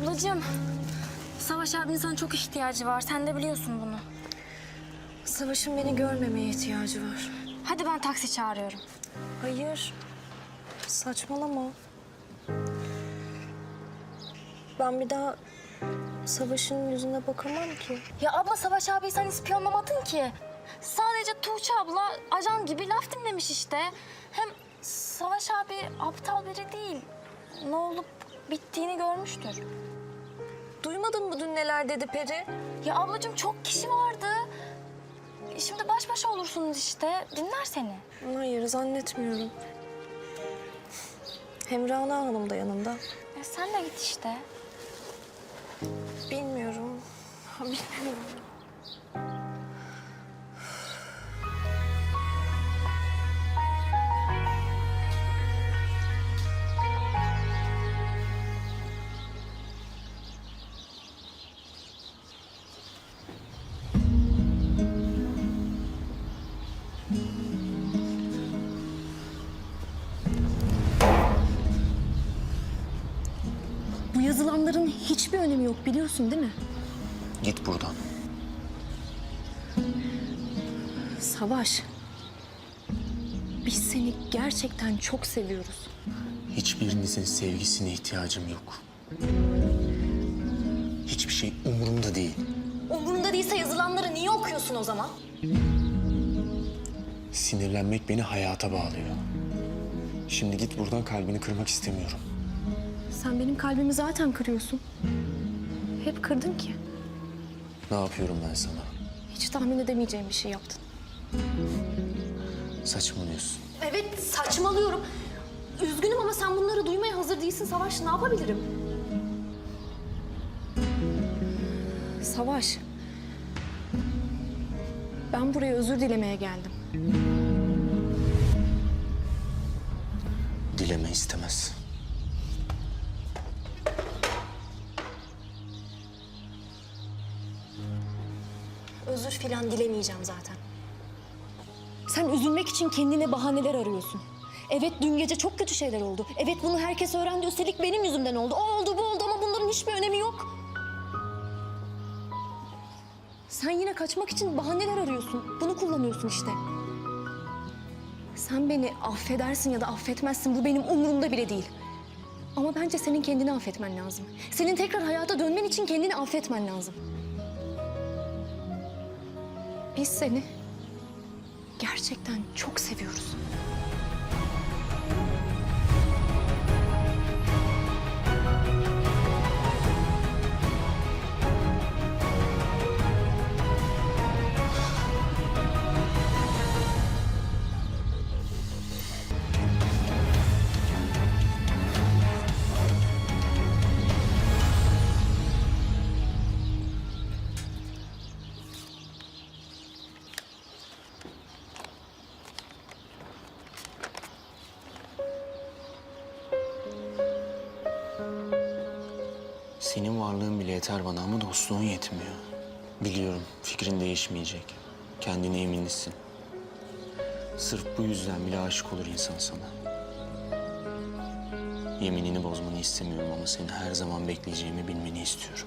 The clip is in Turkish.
Ablacığım, Savaş abinin sana çok ihtiyacı var. Sen de biliyorsun bunu. Savaş'ın beni görmemeye ihtiyacı var. Hadi ben taksi çağırıyorum. Hayır. Saçmalama. Ben bir daha Savaş'ın yüzüne bakamam ki. Ya abla Savaş abi sen ispiyonlamadın ki. Sadece Tuğçe abla ajan gibi laf dinlemiş işte. Hem Savaş abi aptal biri değil. Ne olup bittiğini görmüştür. Duymadın mı dün neler dedi Peri? Ya ablacığım çok kişi vardı. Şimdi baş başa olursunuz işte. Dinler seni. Hayır zannetmiyorum. Hem Rana Hanım da yanında. E sen de git işte. Bilmiyorum. Bilmiyorum. Hiçbir önemi yok biliyorsun değil mi? Git buradan. Savaş. Biz seni gerçekten çok seviyoruz. Hiçbirinizin sevgisine ihtiyacım yok. Hiçbir şey umurumda değil. Umurunda değilse yazılanları niye okuyorsun o zaman? Sinirlenmek beni hayata bağlıyor. Şimdi git buradan kalbini kırmak istemiyorum. Sen benim kalbimi zaten kırıyorsun. Hep kırdın ki. Ne yapıyorum ben sana? Hiç tahmin edemeyeceğim bir şey yaptın. Saçmalıyorsun. Evet saçmalıyorum. Üzgünüm ama sen bunları duymaya hazır değilsin Savaş. Ne yapabilirim? Savaş. Ben buraya özür dilemeye geldim. Dileme istemez. Filan dilemeyeceğim zaten. Sen üzülmek için kendine bahaneler arıyorsun. Evet dün gece çok kötü şeyler oldu. Evet bunu herkes öğrendi. Üstelik benim yüzümden oldu. O oldu bu oldu ama bunların hiçbir önemi yok. Sen yine kaçmak için bahaneler arıyorsun. Bunu kullanıyorsun işte. Sen beni affedersin ya da affetmezsin. Bu benim umurumda bile değil. Ama bence senin kendini affetmen lazım. Senin tekrar hayata dönmen için kendini affetmen lazım. Biz seni gerçekten çok seviyoruz. Senin varlığın bile yeter bana ama dostluğun yetmiyor. Biliyorum fikrin değişmeyecek. Kendine eminlisin. Sırf bu yüzden bile aşık olur insan sana. Yeminini bozmanı istemiyorum ama seni her zaman bekleyeceğimi bilmeni istiyorum.